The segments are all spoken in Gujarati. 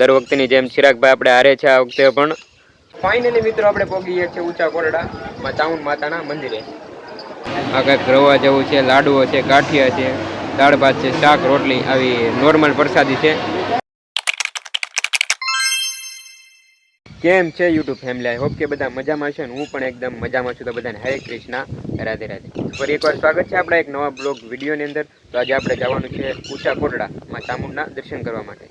દર વખતેની જેમ ચિરાગભાઈ આપણે હારે છે આ વખતે પણ. ફાઇનલી મિત્રો આપણે પહોંચી ગયા છીએ ઊંચા કોરડા માં ચામુંડ માતાના મંદિરે. આ કંઈક રવા જેવું છે લાડુઓ છે ગાંઠિયા છે દાળ ભાત છે શાક રોટલી આવી નોર્મલ પ્રસાદી છે. કેમ છે યુટ્યુબ ફેમિલી? આઈ હોપ કે બધા મજામાં છે ને હું પણ એકદમ મજામાં છું તો બધાને હરે કૃષ્ણ રાધે રાધે. ફરી એકવાર સ્વાગત છે આપણા એક નવા બ્લોગ વિડીયોની અંદર. તો આજે આપણે જવાનું છે ઊંચા કોટડા માં ચામુંડના દર્શન કરવા માટે.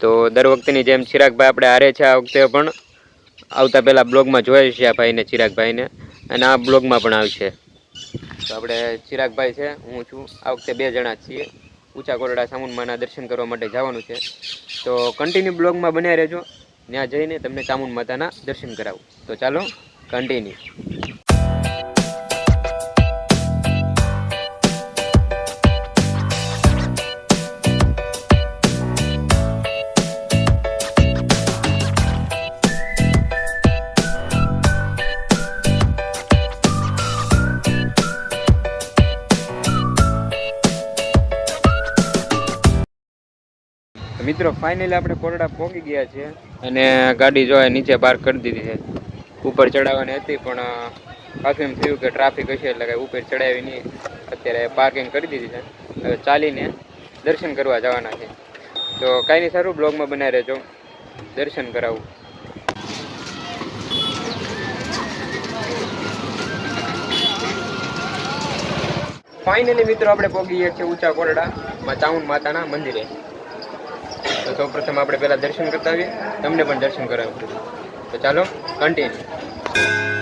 તો દર વખતેની જેમ ચિરાગભાઈ આપણે હારે છે આ વખતે પણ. આવતા પહેલાં બ્લોગમાં જોયા છે આ ભાઈને, ચિરાગભાઈને. અને આ બ્લોગમાં પણ આવશે. તો આપણે ચિરાગભાઈ છે, હું છું. આ વખતે બે જણા છીએ. ઊંચા કોરડા ચામુંડમાના દર્શન કરવા માટે જવાનું છે. તો કન્ટિન્યુ બ્લોગમાં બન્યા રહેજો. ત્યાં જઈને તમને ચામુંડ માતાના દર્શન કરાવું. તો ચાલો કન્ટિન્યુ મિત્રો ફાઇનલી આપણે કોરડા પહોંચી ગયા છે અને ગાડી જો નીચે પાર્ક કરી દીધી છે. ઉપર ચડાવવાની હતી, પણ પાછું એમ થયું કે ટ્રાફિક હશે એટલે કાંઈ ઉપર ચડાવી નહીં. અત્યારે પાર્કિંગ કરી દીધી છે. હવે ચાલીને દર્શન કરવા જવાના છે. તો કાંઈ નહીં, સારું બ્લોગમાં બનાવી રહેજો. દર્શન કરાવું. ફાઇનલી મિત્રો, આપણે પહોંચી ગયા છીએ ઊંચા કોરડા, માં ચામુંડ માતાના મંદિરે. તો સૌ પ્રથમ આપણે પહેલાં દર્શન કરતા આવીએ. તમને પણ દર્શન કરાવું તો ચાલો કન્ટિન્યુ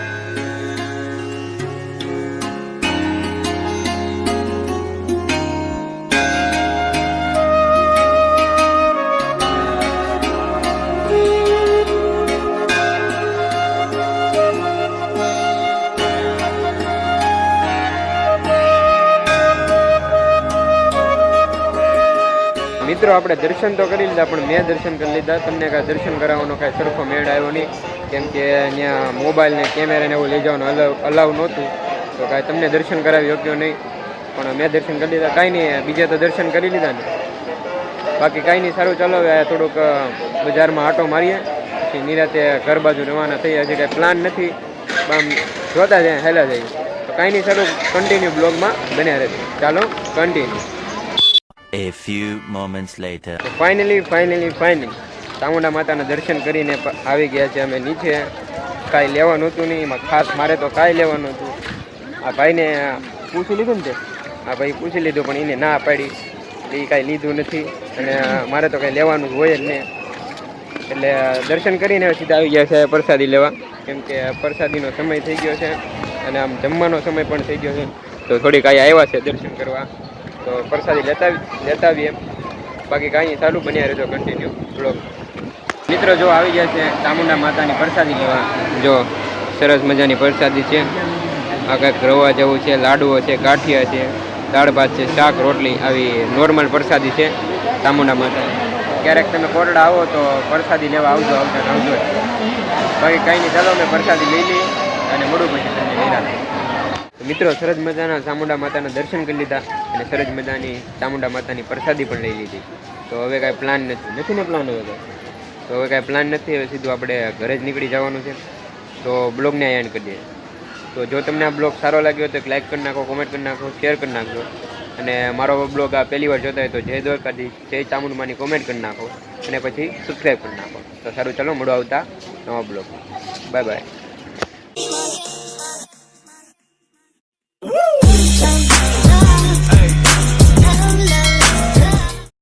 મિત્રો, આપણે દર્શન તો કરી લીધા, પણ મેં દર્શન કરી લીધા. તમને કાંઈ દર્શન કરાવવાનો કાંઈ સરખો મેળ આવ્યો નહીં. કેમ કે અહીંયા મોબાઈલ ને કેમેરા ને એવું લઈ જવાનું અલાવ અલાવ નહોતું. તો કાંઈ તમને દર્શન કરાવી શક્યો નહીં. પણ મેં દર્શન કરી લીધા. કાંઈ નહીં, બીજે તો દર્શન કરી લીધા ને. બાકી કાંઈ નહીં, સારું ચાલો. હવે થોડુંક બજારમાં આટો મારીએ. પછી નિરાતે ઘર બાજુ રવાના થઈ હજી કાંઈ પ્લાન નથી. આમ જોતા જાય, હેલા જઈએ તો કાંઈ નહીં, સારું કન્ટિન્યુ બ્લોગમાં બન્યા રહેશે ચાલો continue A few moments later. Finally finally finally Chamunda માતાના દર્શન કરીને આવી ગયા છે અમે નીચે. કાંઈ લેવાનું હતું નહીં, એમાં ખાસ મારે તો કાંઈ લેવાનું હતું. આ ભાઈને પૂછી લીધું ને તે? આ ભાઈ પૂછી લીધું, પણ એને ના પાડી. એ કાંઈ લીધું નથી. અને મારે તો કાંઈ લેવાનું હોય જ નહીં. એટલે દર્શન કરીને સીધા આવી ગયા છે પ્રસાદી લેવા. કેમ કે પ્રસાદીનો સમય થઈ ગયો છે. અને આમ જમવાનો સમય પણ થઈ ગયો છે. તો થોડીક અહીંયા આવ્યા છે દર્શન કરવા. તો પ્રસાદી લેતા લેતા આવીએ બાકી કાંઈ ચાલુ બન્યા રહેજો કન્ટિન્યુ બ્લોગ મિત્રો જો આવી ગયા છે ચામુંડા માતાની પ્રસાદી લેવા. જો સરસ મજાની પ્રસાદી છે. આ કંઈક રવા જેવું છે, લાડુઓ છે, ગાંઠિયા છે, દાળ ભાત છે, શાક, રોટલી, આવી નોર્મલ પ્રસાદી છે ચામુંડા માતાની. ક્યારેક તમે કોરડા આવો તો પ્રસાદી લેવા આવજો આવજો. જ. બાકી કાંઈ નહીં, ચાલો અમે પ્રસાદી લઈ લઈએ અને મળું પછી તમને લઈ મિત્રો, સરસ મજાના ચામુંડા માતાના દર્શન કરી લીધા અને સરસ મજાની ચામુંડા માતાની પ્રસાદી પણ લઈ લીધી. તો હવે કાંઈ પ્લાન નથી. નથી ને પ્લાન હવે? તો હવે કાંઈ પ્લાન નથી, હવે સીધું આપણે ઘરે જ નીકળી જવાનું છે. તો બ્લોગને એન્ડ કરી દઈએ. તો જો તમને આ બ્લોગ સારો લાગ્યો તો એક લાઇક કરી નાખો કોમેન્ટ કરી નાખો શેર કરી નાખજો. અને મારો બ્લોગ આ પહેલી વાર જોતા હોય તો જય દ્વારકાથી જય ચામુંડમાની કોમેન્ટ કરી નાખો. અને પછી સબસ્ક્રાઈબ કરી નાખો. તો સારું, ચાલો મળો આવતા નવા બ્લોગ બાય બાય